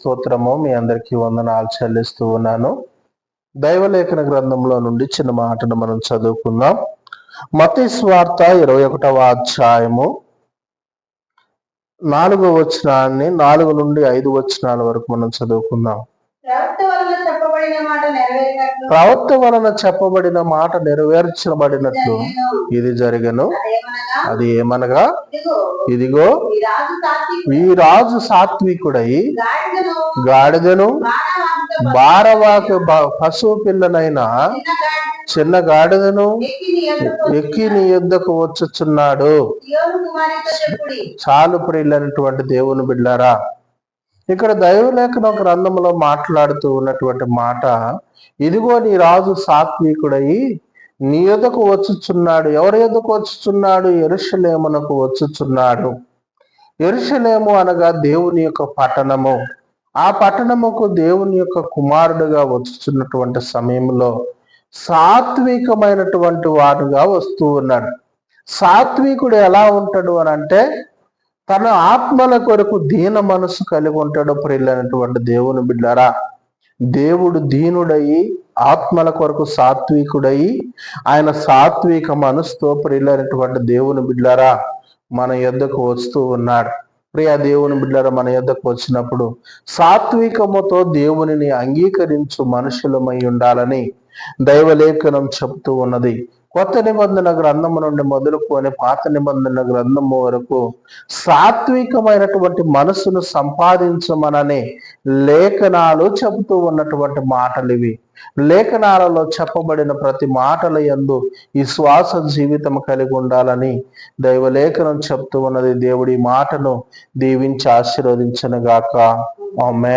స్తోత్రము. మీ అందరికీ వందనాలు చెల్లిస్తూ ఉన్నాను. దైవలేఖన గ్రంథంలో నుండి చిన్న మాటను మనం చదువుకుందాం. మతి స్వార్త ఇరవై ఒకటవ అధ్యాయము. నాలుగో వచనాన్ని నాలుగు నుండి ఐదు వచనాల వరకు మనం చదువుకుందాం. ప్రవక్త వలన చెప్పబడిన మాట నెరవేర్చబడినట్లు. ఇది జరిగను. అది ఏమనగా? ఇదిగో ఈ రాజు సాత్వికుడై గాడిదను బారవాకు పశువు పిల్లనైన చిన్న గాడిదను ఎక్కి నీ యుద్ధకు వచ్చుచున్నాడు? చాలు ప్రియులైనటువంటి దేవుని బిడ్డారా ఇక్కడ దైవలేఖన గ్రంథంలో మాట్లాడుతూ ఉన్నటువంటి మాట ఇదిగో నీ రాజు సాత్వికుడై నీ యొద్దకు వచ్చుచున్నాడు. ఎవరి యొద్దకు వచ్చుచున్నాడు? ఎరుషలేమునకు వచ్చుచున్నాడు. ఎరుషలేము అనగా దేవుని యొక్క పట్టణము. ఆ పట్టణముకు దేవుని యొక్క కుమారుడుగా వచ్చుచున్నటువంటి సమయంలో సాత్వికమైనటువంటి వాడుగా వస్తూ ఉన్నాడు. సాత్వికుడు ఎలా ఉంటాడు అని అంటే తన ఆత్మల కొరకు దీన మనసు కలిగి ఉంటాడు ప్రిల్లనటువంటి దేవుని బిడ్డారా. దేవుడు దీనుడయి ఆత్మల కొరకు సాత్వికుడయి ఆయన సాత్విక మనసుతో ప్రియులైనటువంటి దేవుని బిడ్డారా మన యొద్దకు వస్తూ ఉన్నాడు. ప్రియా దేవుని బిడ్డరా మన యొద్దకు వచ్చినప్పుడు సాత్వికముతో దేవునిని అంగీకరించు మనుషులమై ఉండాలని దైవలేఖనం చెబుతూ ఉన్నది. కొత్త నిబంధన గ్రంథము నుండి మొదలుకొని పాత నిబంధన గ్రంథము వరకు సాత్వికమైనటువంటి మనసును సంపాదించమనని లేఖనాలు చెబుతూ ఉన్నటువంటి మాటలు ఇవి. లేఖనాలలో చెప్పబడిన ప్రతి మాటల యందు ఈ శ్వాస జీవితం కలిగి ఉండాలని దైవలేఖనం చెప్తూ ఉన్నది. దేవుడి మాటను దీవించి ఆశీర్వదించను గాక ఆమె